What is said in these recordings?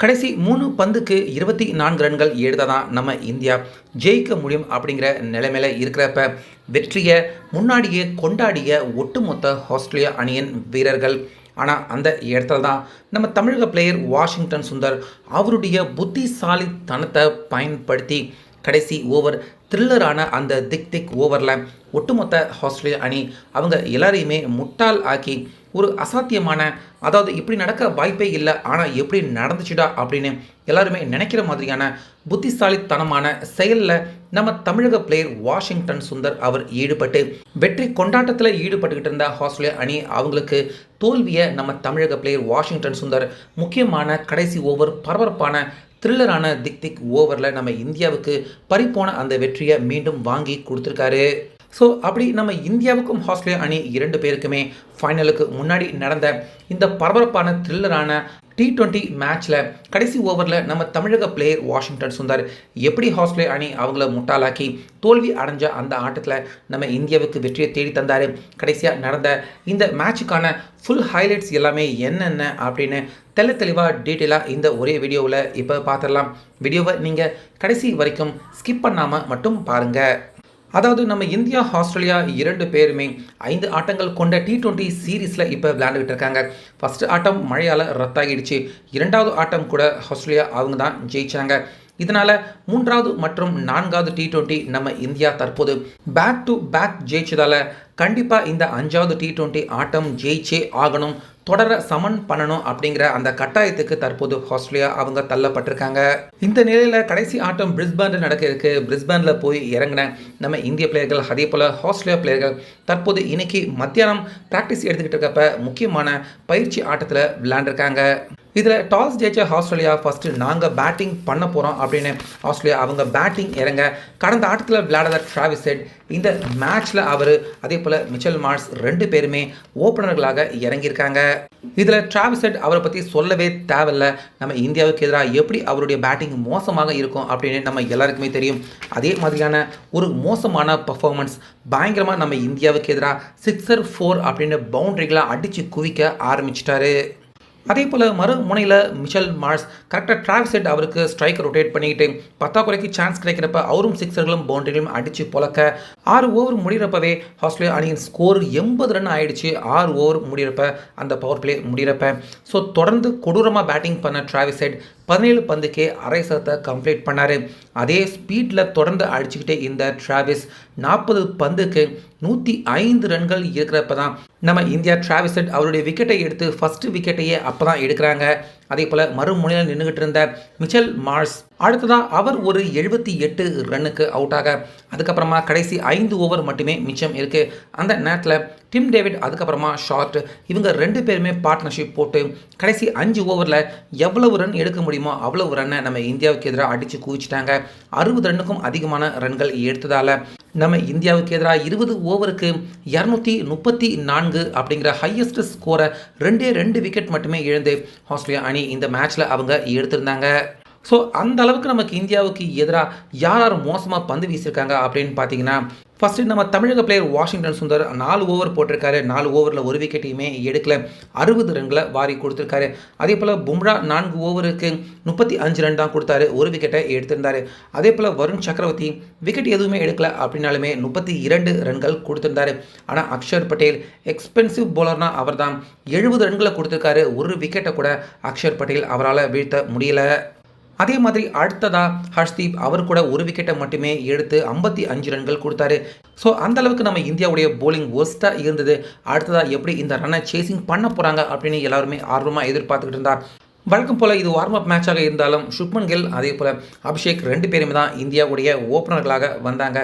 கடைசி மூணு பந்துக்கு இருபத்தி நான்கு ரன்கள் எடுத்தால் தான் நம்ம இந்தியா ஜெயிக்க முடியும் அப்படிங்கிற நிலைமையில இருக்கிறப்ப வெற்றியை முன்னாடியே கொண்டாடிய ஒட்டுமொத்த ஆஸ்திரேலியா அணியின் வீரர்கள். ஆனால் அந்த இடத்துல தான் நம்ம தமிழக பிளேயர் வாஷிங்டன் சுந்தர் அவருடைய புத்திசாலித்தனத்தை பயன்படுத்தி கடைசி ஓவர் த்ரில்லரான அந்த திக் திக் ஓவரில் ஒட்டுமொத்த ஆஸ்திரேலியா அணி அவங்க எல்லாரையுமே முட்டாள் ஆக்கி ஒரு அசாத்தியமான அதாவது இப்படி நடக்க வாய்ப்பே இல்லை ஆனால் எப்படி நடந்துச்சுடா அப்படின்னு எல்லாருமே நினைக்கிற மாதிரியான புத்திசாலித்தனமான செயலில் நம்ம தமிழக பிளேயர் வாஷிங்டன் சுந்தர் அவர் ஈடுபட்டு வெற்றி கொண்டாட்டத்தில் ஈடுபட்டுக்கிட்டு இருந்த ஆஸ்திரேலியா அணி அவங்களுக்கு தோல்வியை நம்ம தமிழக பிளேயர் வாஷிங்டன் சுந்தர் முக்கியமான கடைசி ஓவர் பரபரப்பான த்ரில்லரான திக் திக் ஓவரில் நம்ம இந்தியாவுக்கு பறிப்போன அந்த வெற்றியை மீண்டும் வாங்கி கொடுத்துருக்காரு. ஸோ அப்படி நம்ம இந்தியாவுக்கும் ஆஸ்திரேலியா அணி இரண்டு பேருக்குமே ஃபைனலுக்கு முன்னாடி நடந்த இந்த பரபரப்பான த்ரில்லரான டி டுவெண்ட்டி மேட்ச்சில் கடைசி ஓவரில் நம்ம தமிழக பிளேயர் வாஷிங்டன் சுந்தர் எப்படி ஆஸ்திரேலியா அணி அவங்கள முட்டாளாக்கி தோல்வி அடைஞ்ச அந்த ஆட்டத்தில் நம்ம இந்தியாவுக்கு வெற்றியை தேடி தந்தார். கடைசியாக நடந்த இந்த மேட்சுக்கான ஃபுல் ஹைலைட்ஸ் எல்லாமே என்னென்ன அப்படின்னு தெள்ள தெளிவாக டீட்டெயிலாக இந்த ஒரே வீடியோவில் இப்போ பார்த்துடலாம். வீடியோவை நீங்கள் கடைசி வரைக்கும் ஸ்கிப் பண்ணாமல் மட்டும் பாருங்கள் அதாவது நம்ம இந்தியா ஆஸ்திரேலியா இரண்டு பேருமே ஐந்து ஆட்டங்கள் கொண்ட டி டுவெண்ட்டி சீரீஸில் இப்போ விளையாண்டுக்கிட்டு இருக்காங்க. ஃபஸ்ட்டு ஆட்டம் மழையால் ரத்தாகிடுச்சு இரண்டாவது ஆட்டம் கூட ஆஸ்திரேலியா அவங்க தான் ஜெயிச்சாங்க. இதனால் மூன்றாவது மற்றும் நான்காவது டி டுவெண்ட்டி நம்ம இந்தியா தற்போது பேக் டு பேக் ஜெயிச்சதால் கண்டிப்பாக இந்த அஞ்சாவது டி டுவெண்ட்டி ஆட்டம் ஜெயிச்சே ஆகணும். தொடர சமன் பண்ணணும் அப்படிங்கிற அந்த கட்டாயத்துக்கு தற்போது ஆஸ்திரேலியா அவங்க தள்ளப்பட்டிருக்காங்க. இந்த நிலையில் கடைசி ஆட்டம் பிரிஸ்பேனில் நடக்க இருக்கு. பிரிஸ்பேனில் போய் இறங்கின நம்ம இந்திய பிளேயர்கள் அதே போல் ஆஸ்திரேலியா பிளேயர்கள் தற்போது இன்னைக்கு மத்தியானம் ப்ராக்டிஸ் எடுத்துக்கிட்டு இருக்கப்ப முக்கியமான பயிற்சி ஆட்டத்தில் விளையாண்டுருக்காங்க. இதில் டாஸ் ஜெயிச்ச ஆஸ்திரேலியா ஃபஸ்ட்டு நாங்கள் பேட்டிங் பண்ண போகிறோம் அப்படின்னு ஆஸ்திரேலியா அவங்க பேட்டிங் இறங்க கடந்த ஆட்டத்தில் விளையாடாத டிராவிஸ் செட் இந்த மேட்ச்சில் அவர் அதே போல் மிச்சல் மார்ஸ் ரெண்டு பேருமே ஓப்பனர்களாக இறங்கியிருக்காங்க. இதில் டிராவிஸ் செட் அவரை பற்றி சொல்லவே தேவையில்ல. நம்ம இந்தியாவுக்கு எதிராக எப்படி அவருடைய பேட்டிங் மோசமாக இருக்கும் அப்படின்னு நம்ம எல்லாருக்குமே தெரியும். அதே மாதிரியான ஒரு மோசமான பர்ஃபார்மன்ஸ் பயங்கரமாக நம்ம இந்தியாவுக்கு எதிராக சிக்ஸர் ஃபோர் அப்படின்னு பவுண்டரிகளை அடித்து குவிக்க ஆரம்பிச்சிட்டாரு. அதே போல் மறு முனையில் மிஷல் மார்ஸ் கரெக்டாக டிராவ் செட் அவருக்கு ஸ்ட்ரைக் ரொட்டேட் பண்ணிக்கிட்டு பத்தாக்குறைக்கு சான்ஸ் கிடைக்கிறப்ப அவரும் சிக்ஸர்களும் பவுண்டரிகளும் அடித்து பொழக்க ஆறு ஓவர் முடிகிறப்பவே ஆஸ்திரேலியா அணியின் ஸ்கோர் எண்பது ரன் ஆயிடுச்சு. ஆறு ஓவர் முடிகிறப்ப அந்த பவர் பிளே முடிகிறப்ப ஸோ தொடர்ந்து கொடூரமாக பேட்டிங் பண்ண டிராவிஸ் செட் பதினேழு பந்துக்கே அரை சதத்தை கம்ப்ளீட் பண்ணார். அதே ஸ்பீடில் தொடர்ந்து அடிச்சுக்கிட்டே இந்த டிராவிஸ் நாற்பது பந்துக்கு நூற்றி ஐந்து ரன்கள் இருக்கிறப்ப தான் நம்ம இந்தியா டிராவிஸ் அவருடைய விக்கெட்டை எடுத்து ஃபஸ்ட்டு விக்கெட்டையே அப்போ தான் எடுக்கிறாங்க. அதே போல் மறுமுனையில் நின்றுக்கிட்டு இருந்த மிச்சல் மார்ஸ் அடுத்ததாக அவர் ஒரு எழுபத்தி எட்டு ரன்னுக்கு அவுட் ஆக அதுக்கப்புறமா கடைசி ஐந்து ஓவர் மட்டுமே மிச்சம் இருக்குது அந்த நேரத்தில் டிம் டேவிட் அதுக்கப்புறமா ஷார்ட் இவங்க ரெண்டு பேருமே பார்ட்னர்ஷிப் போட்டு கடைசி அஞ்சு ஓவரில் எவ்வளவு ரன் எடுக்க முடியுமோ அவ்வளவு ரன்னை நம்ம இந்தியாவுக்கு எதிராக அடித்து குவிச்சிட்டாங்க. அறுபது ரன்னுக்கும் அதிகமான ரன்கள் எடுத்ததால் நம்ம இந்தியாவுக்கு எதிராக இருபது ஓவருக்கு இரநூத்தி முப்பத்தி நான்கு அப்படிங்கிற ஹையஸ்ட் ஸ்கோரை ரெண்டே ரெண்டு விக்கெட் மட்டுமே இழந்து ஆஸ்திரேலியா அணி இந்த மேட்ச்சில் அவங்க எடுத்திருந்தாங்க. ஸோ அந்த அளவுக்கு நமக்கு இந்தியாவுக்கு எதிராக யார் யார் மோசமாக பந்து வீசியிருக்காங்க அப்படின்னு பார்த்தீங்கன்னா ஃபஸ்ட்டு நம்ம தமிழக பிளேயர் வாஷிங்டன் சுந்தர் நாலு ஓவர் போட்டிருக்காரு. நாலு ஓவரில் ஒரு விக்கெட்டையுமே எடுக்கல. அறுபது ரன்களை வாரி கொடுத்துருக்காரு. அதே போல் பும்ரா நான்கு ஓவருக்கு முப்பத்தி அஞ்சு ரன் தான் கொடுத்தாரு. ஒரு விக்கெட்டை எடுத்திருந்தாரு. அதே போல் வருண் சக்கரவர்த்தி விக்கெட் எதுவுமே எடுக்கல அப்படின்னாலுமே முப்பத்தி இரண்டு ரன்கள் கொடுத்திருந்தாரு. ஆனால் அக்ஷர் பட்டேல் எக்ஸ்பென்சிவ் போலர்னால் அவர் தான் எழுபது ரன்களை கொடுத்துருக்காரு. ஒரு விக்கெட்டை கூட அக்ஷர் பட்டேல் அவரால் வீழ்த்த முடியல. அதே மாதிரி அடுத்ததா ஹர்ஷ்தீப் அவர் கூட ஒரு விக்கெட்டை மட்டுமே எடுத்து ஐம்பத்தி அஞ்சு ரன்கள் கொடுத்தாரு. ஸோ அந்த அளவுக்கு நம்ம இந்தியாவுடைய போலிங் ஒஸ்ட்டாக இருந்தது. அடுத்ததாக எப்படி இந்த ரன்னை சேசிங் பண்ண போகிறாங்க அப்படின்னு எல்லாருமே ஆர்வமாக எதிர்பார்த்துக்கிட்டு இருந்தார் வழக்கம் போல் இது வார்ம் அப் மேட்சாக இருந்தாலும் சுப்மன் கில் அதே போல் அபிஷேக் ரெண்டு பேருமே தான் இந்தியாவுடைய ஓப்பனர்களாக வந்தாங்க.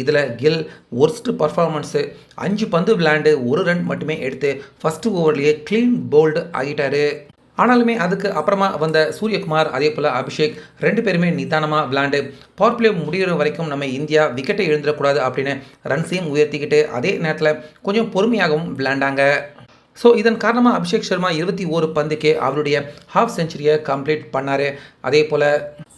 இதில் கில் ஒர்ஸ்ட் பர்ஃபார்மன்ஸு அஞ்சு பந்து விளையாண்டு ஒரு ரன் மட்டுமே எடுத்து ஃபஸ்ட்டு ஓவர்லேயே க்ளீன் போல்டு ஆகிட்டாரு. ஆனாலுமே அதுக்கு அப்புறமா வந்த சூரியகுமார் அதே போல் அபிஷேக் ரெண்டு பேருமே நிதானமாக விளாண்டு பவர் பிளே முடிகிற வரைக்கும் நம்ம இந்தியா விக்கெட்டை எழுந்துடக்கூடாது அப்படின்னு ரன்ஸையும் உயர்த்திக்கிட்டு அதே நேரத்தில் கொஞ்சம் பொறுமையாகவும் விளையாண்டாங்க. ஸோ இதன் காரணமாக அபிஷேக் சர்மா இருபத்தி ஓரு பந்துக்கே அவருடைய ஹாஃப் செஞ்சுரியை கம்ப்ளீட் பண்ணார். அதே போல்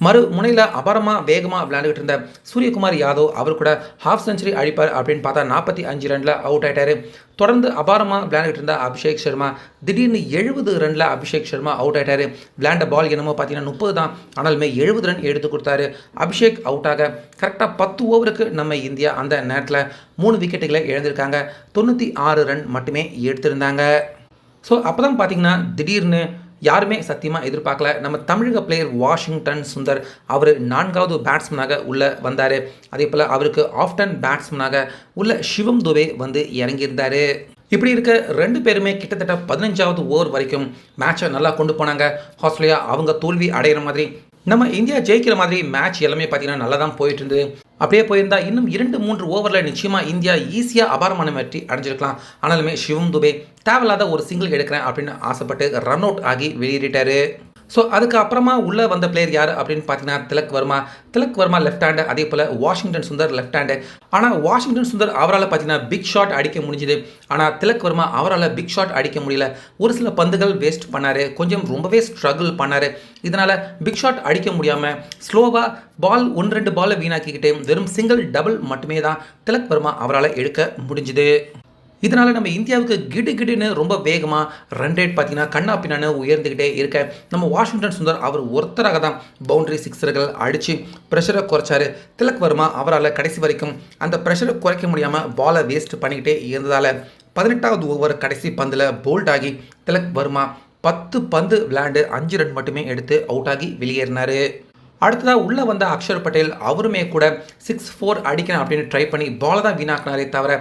மறு முனையில் அபாரமாக வேகமாக விளையாண்டுகிட்டு இருந்த சூரியகுமார் யாதவ் அவர் கூட ஹாஃப் செஞ்சுரி அழிப்பார் அப்படின்னு பார்த்தா நாற்பத்தி அஞ்சு ரனில் அவுட் ஆகிட்டார் தொடர்ந்து அபாரமாக விளையாண்டுட்டு இருந்த அபிஷேக் சர்மா திடீர்னு எழுபது ரனில் அபிஷேக் சர்மா அவுட் ஆகிட்டார் விளையாண்ட பால் என்னமோ பார்த்தீங்கன்னா முப்பது தான். ஆனாலுமே எழுபது ரன் எடுத்து கொடுத்தாரு. அபிஷேக் அவுட் ஆக கரெக்டாக பத்து ஓவருக்கு நம்ம இந்தியா அந்த நேரத்தில் மூணு விக்கெட்டுகளை இழந்திருக்காங்க. தொண்ணூற்றி ஆறு ரன் மட்டுமே எடுத்திருந்தாங்க. ஸோ அப்போ தான் பார்த்தீங்கன்னா திடீர்னு யாருமே சத்தியமாக எதிர்பார்க்கல. நம்ம தமிழக பிளேயர் வாஷிங்டன் சுந்தர் அவர் நான்காவது பேட்ஸ்மேனாக உள்ளே வந்தார். அதே போல் அவருக்கு ஆஃப்டன் பேட்ஸ்மேனாக உள்ள சிவம் துபே வந்து இறங்கியிருந்தார். இப்படி இருக்க ரெண்டு பேருமே கிட்டத்தட்ட பதினஞ்சாவது ஓவர் வரைக்கும் மேட்சை நல்லா கொண்டு போனாங்க. ஆஸ்திரேலியா அவங்க தோல்வி அடைகிற மாதிரி நம்ம இந்தியா ஜெயிக்கிற மாதிரி மேட்ச் எல்லாமே பார்த்தீங்கன்னா நல்லா தான் போயிட்டு இருந்தது அப்படியே போயிருந்தா இன்னும் இரண்டு மூன்று ஓவரில் நிச்சயமாக இந்தியா ஈஸியாக அபாரமான வெற்றி அடைஞ்சிருக்கலாம். ஆனாலுமே சிவம் துபே தேவையில்லாத ஒரு சிங்கிள் எடுக்கிறேன் அப்படின்னு ஆசைப்பட்டு ரன் அவுட் ஆகி வெளியேறிட்டாரு. ஸோ அதுக்கப்புறமா உள்ளே வந்த பிளேயர் யார் அப்படின்னு பார்த்தீங்கன்னா திலக் வர்மா. திலக் வர்மா லெஃப்ட் ஹேண்டு அதே போல் வாஷிங்டன் சுந்தர் லெஃப்ட் ஹேண்டு ஆனால் வாஷிங்டன் சுந்தர் அவரால் பார்த்தீங்கன்னா பிக் ஷாட் அடிக்க முடிஞ்சுது. ஆனால் திலக் வர்மா அவரால் பிக் ஷாட் அடிக்க முடியல. ஒரு சில பந்துகள் வேஸ்ட் பண்ணார். கொஞ்சம் ரொம்பவே ஸ்ட்ரகிள் பண்ணார். இதனால் பிக் ஷாட் அடிக்க முடியாமல் ஸ்லோவாக பால் ஒன்று ரெண்டு பாலை வீணாக்கிக்கிட்டே வெறும் சிங்கிள் டபுள் மட்டுமே தான் திலக் வர்மா அவரால் எடுக்க முடிஞ்சுது. இதனால் நம்ம இந்தியாவுக்கு கிடு கிடுன்னு ரொம்ப வேகமாக ரன் ரேட் பார்த்தீங்கன்னா கண்ணா பின்னான்னு உயர்ந்துக்கிட்டே இருக்க. நம்ம வாஷிங்டன் சுந்தர் அவர் ஒருத்தராக தான் பவுண்டரி சிக்ஸர்கள் அடித்து ப்ரெஷரை குறைச்சாரு. திலக் வர்மா அவரால் கடைசி வரைக்கும் அந்த ப்ரெஷரை குறைக்க முடியாமல் பாலை வேஸ்ட் பண்ணிக்கிட்டே இருந்ததால் பதினெட்டாவது ஓவர் கடைசி பந்தில் போல்ட் ஆகி திலக் வர்மா பத்து பந்து விளையாண்டு அஞ்சு ரன் மட்டுமே எடுத்து அவுட் ஆகி வெளியேறினார். அடுத்ததாக உள்ளே வந்த அக்ஷர் பட்டேல் அவருமே கூட சிக்ஸ் ஃபோர் அடிக்கணும் அப்படின்னு ட்ரை பண்ணி பாலை தான் வீணாக்கினாரே தவிர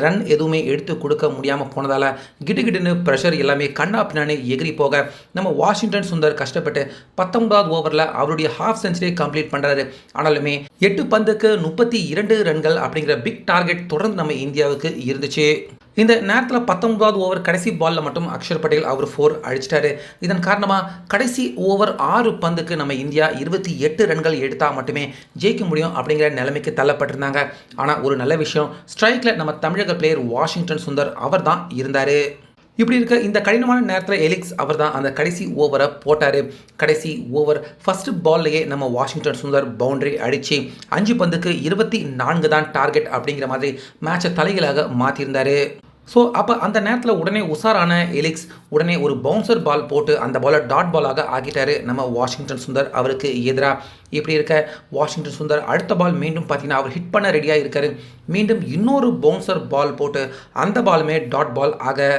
ரன் எதுவுமே எடுத்து கொடுக்க முடியாமல் போனதால் கிடுகிடுன்னு ப்ரெஷர் எல்லாமே கண்ணா பின்னாடி எகிரி போக நம்ம வாஷிங்டன் சுந்தர் கஷ்டப்பட்டு பத்தொன்பதாவது ஓவரில் அவருடைய ஹாஃப் செஞ்சுரி கம்ப்ளீட் பண்ணுறாரு ஆனாலுமே எட்டு பந்துக்கு முப்பத்தி இரண்டு ரன்கள் அப்படிங்கிற பிக் டார்கெட் தொடர்ந்து நம்ம இந்தியாவுக்கு இருந்துச்சு. இந்த நேரத்தில் பத்தொன்பதாவது ஓவர் கடைசி பாலில் மட்டும் அக்ஷர் பட்டேல் அவர் ஃபோர் அடிச்சிட்டாரு. இதன் காரணமாக கடைசி ஓவர் ஆறு பந்துக்கு நம்ம இந்தியா இருபத்தி எட்டு ரன்கள் எடுத்தால் மட்டுமே ஜெயிக்க முடியும் அப்படிங்கிற நிலைமைக்கு தள்ளப்பட்டிருந்தாங்க. ஆனால் ஒரு நல்ல விஷயம் ஸ்ட்ரைக்கில் நம்ம தமிழக பிளேயர் வாஷிங்டன் சுந்தர் அவர் தான் இருந்தார். இப்படி இருக்க இந்த கடினமான நேரத்தில் எலிக்ஸ் அவர் தான் அந்த கடைசி ஓவரை போட்டார். கடைசி ஓவர் ஃபஸ்ட்டு பால்லையே நம்ம வாஷிங்டன் சுந்தர் பவுண்டரி அடித்து அஞ்சு பந்துக்கு இருபத்தி நான்கு தான் டார்கெட் அப்படிங்கிற மாதிரி மேட்சை தலைகளாக மாற்றியிருந்தார் ஸோ அப்போ அந்த நேரத்தில் உடனே உஷாரான எலிக்ஸ் உடனே ஒரு பவுன்சர் பால் போட்டு அந்த பாலை டாட் பாலாக ஆக்கிட்டாரு நம்ம வாஷிங்டன் சுந்தர் அவருக்கு எதிராக இப்படி இருக்க வாஷிங்டன் சுந்தர் அடுத்த பால் மீண்டும் பார்த்தீங்கன்னா அவர் ஹிட் பண்ண ரெடியாக இருக்காரு மீண்டும் இன்னொரு பவுன்சர் பால் போட்டு அந்த பாலுமே டாட் பால் ஆக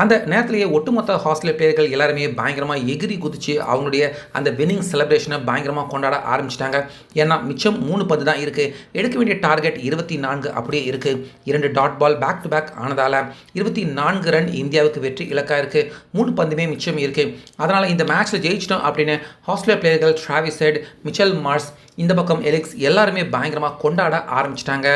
அந்த நேரத்திலேயே ஒட்டுமொத்த ஹாஸ்டல் பிளேயர்கள் எல்லாருமே பயங்கரமாக எகிரி குதிச்சு அவங்களுடைய அந்த வின்னிங் செலிப்ரேஷனை பயங்கரமாக கொண்டாட ஆரம்பிச்சிட்டாங்க. ஏன்னா மிச்சம் மூணு பந்து தான் இருக்குது எடுக்க வேண்டிய டார்கெட் இருபத்தி நான்கு அப்படியே இருக்குது இரண்டு dot ball back to back ஆனதால் இருபத்தி நான்கு ரன் இந்தியாவுக்கு வெற்றி இலக்காக இருக்குது மூணு பந்துமே மிச்சம் இருக்குது அதனால் இந்த மேட்ச்சில் ஜெயிச்சிட்டோம் அப்படின்னு ஹாஸ்டல் பிளேயர்கள் டிராவிஸ் ஹெட் மிச்சல் மார்ஸ் இந்த பக்கம் எலிக்ஸ் எல்லாருமே பயங்கரமாக கொண்டாட ஆரம்பிச்சிட்டாங்க.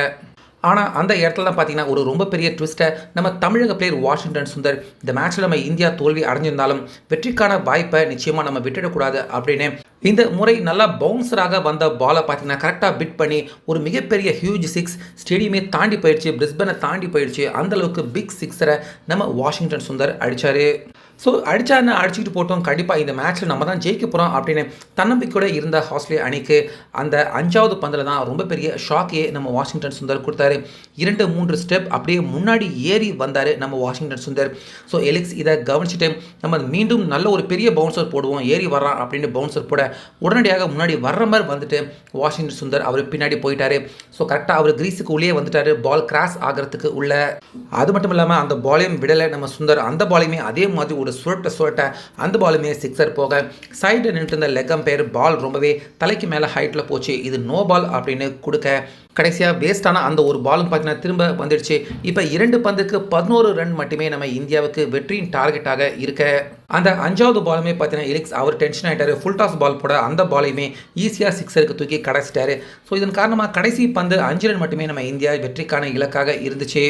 ஆனால் அந்த இடத்துல தான் பார்த்தீங்கன்னா ஒரு ரொம்ப பெரிய ட்விஸ்ட்டை நம்ம தமிழக பிளேயர் வாஷிங்டன் சுந்தர் இந்த மேட்ச்சில் நம்ம இந்தியா தோல்வி அடைஞ்சிருந்தாலும் வெற்றிக்கான வாய்ப்பை நிச்சயமாக நம்ம விட்டுடக்கூடாது அப்படின்னு இந்த முறை நல்லா பவுன்சராக வந்த பாலை பார்த்தீங்கன்னா கரெக்டாக பிட் பண்ணி ஒரு மிகப்பெரிய ஹியூஜ் சிக்ஸ் ஸ்டேடியமே தாண்டி போயிடுச்சு. பிரிஸ்பனை தாண்டி போயிடுச்சு. அந்தளவுக்கு பிக் சிக்ஸரை நம்ம வாஷிங்டன் சுந்தர் அடித்தார் ஸோ அடித்தாருன்னு அடிச்சுக்கிட்டு போட்டோம். கண்டிப்பாக இந்த மேட்ச்சில் நம்ம தான் ஜெயிக்க போகிறோம் அப்படின்னு தன்னம்பிக்கையோட இருந்த ஆஸ்திரேலியா அணிக்கு அந்த அஞ்சாவது பந்தில் தான் ரொம்ப பெரிய ஷாக்கையே நம்ம வாஷிங்டன் சுந்தர் கொடுத்தாரு. இரண்டு மூன்று ஸ்டெப் அப்படியே முன்னாடி ஏறி வந்தார் நம்ம வாஷிங்டன் சுந்தர். ஸோ எலிக்ஸ் இதை கவனிச்சுட்டு நம்ம மீண்டும் நல்ல ஒரு பெரிய பவுன்சர் போடுவோம். ஏறி வர்றான் அப்படின்னு பவுன்சர் போட உடனடியாக முன்னாடி வர்ற மாதிரி வந்துட்டு வாஷிங்டன் சுந்தர் அவர் பின்னாடி போயிட்டாரு. ஸோ கரெக்டாக அவர் கிரீஸுக்கு உள்ளே வந்துட்டாரு. பால் கிராஸ் ஆகிறதுக்கு உள்ள. அது மட்டும் இல்லாமல் அந்த பாலையும் விடலை. நம்ம சுந்தர் அந்த பாலையுமே அதே மாதிரி ஒரு சுரட்ட சுரட்ட அந்த பாலுமே சிக்ஸர் போக சைடில் நின்று இருந்த லெக்கம் பேர் பால் ரொம்பவே தலைக்கு மேலே ஹைட்டில் போச்சு. இது நோ பால் அப்படின்னு கொடுக்க கடைசியாக வேஸ்டான அந்த ஒரு பாலும் பார்த்தீங்கன்னா திரும்ப வந்துடுச்சு. இப்போ இரண்டு பந்துக்கு பதினோரு ரன் மட்டுமே நம்ம இந்தியாவுக்கு வெற்றியின் டார்கெட்டாக இருக்க அந்த அஞ்சாவது பாலுமே பார்த்தீங்கன்னா எலிக்ஸ் அவர் டென்ஷன் ஆகிட்டாரு ஃபுல் டாஸ் பால் போட அந்த பாலையுமே ஈஸியாக சிக்ஸருக்கு தூக்கி கடைச்சிட்டாரு. ஸோ இதன் காரணமாக கடைசி பந்து அஞ்சு ரன் மட்டுமே நம்ம இந்தியா வெற்றிக்கான இலக்காக இருந்துச்சு.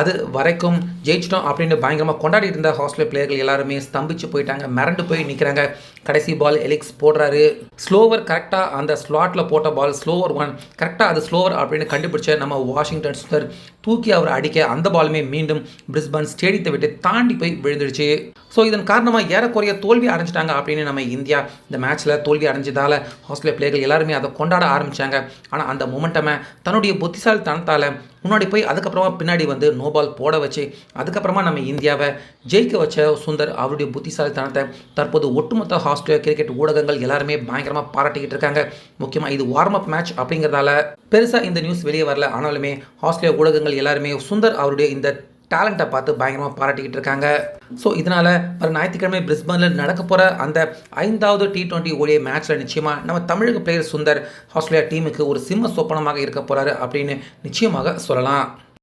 அது வரைக்கும் ஜெயிச்சிட்டோம் அப்படின்னு பயங்கரமாக கொண்டாடிட்டு இருந்த ஹாஸ்டல் பிளேயர்கள் எல்லாருமே ஸ்தம்பிச்சு போயிட்டாங்க மிரண்டு போய் நிற்கிறாங்க கடைசி பால் எலிக்ஸ் போடுறாரு. ஸ்லோவர் கரெக்டாக அந்த ஸ்லாட்டில் போட்ட பால் ஸ்லோவர் ஒன் கரெக்டாக அது ஸ்லோவர் அப்படின்னு கண்டுபிடிச்ச நம்ம வாஷிங்டன் சுந்தர் தூக்கி அவர் அடிக்க அந்த பாலுமே மீண்டும் பிரிஸ்பர்ன் ஸ்டேடியத்தை விட்டு தாண்டி போய் விழுந்துடுச்சு. ஸோ இதன் காரணமாக ஏறக்குறைய தோல்வி அடைஞ்சிட்டாங்க அப்படின்னு நம்ம இந்தியா இந்த மேட்ச்சில் தோல்வி அடைஞ்சதால் ஆஸ்திரேலிய பிளேயர்கள் எல்லாருமே அதை கொண்டாட ஆரம்பித்தாங்க ஆனால் அந்த மொமெண்டமை தன்னுடைய புத்திசாலித்தனத்தால் முன்னாடி போய் அதுக்கப்புறமா பின்னாடி வந்து நோபால் போட வச்சு அதுக்கப்புறமா நம்ம இந்தியாவை ஜெயிக்க வச்ச சுந்தர் அவருடைய புத்திசாலித்தனத்தை தற்போது ஒட்டுமொத்த ஆஸ்திரேலியா கிரிக்கெட் ஊடகங்கள் எல்லாருமே பயங்கரமாக பாராட்டிக்கிட்டு இருக்காங்க. முக்கியமாக இது வார்ம் அப் மேட்ச் அப்படிங்கிறதால பெருசாக இந்த நியூஸ் வெளியே வரல. ஆனாலுமே ஆஸ்திரேலியா ஊடகங்கள் எல்லாருமே சுந்தர் அவருடைய இந்த டேலண்ட்டை பார்த்து பயங்கரமாக பாராட்டிக்கிட்டு இருக்காங்க. ஸோ இதனால் வர ஞாயிற்றுக்கிழமை பிரிஸ்பனில் நடக்க போகிற அந்த ஐந்தாவது டி டுவெண்ட்டி ஓடிய மேட்ச்சில் நிச்சயமாக நம்ம தமிழக பிளேயர் சுந்தர் ஆஸ்திரேலியா டீமுக்கு ஒரு சிம்ம சொப்பனமாக இருக்க போகிறாரு அப்படின்னு நிச்சயமாக சொல்லலாம்.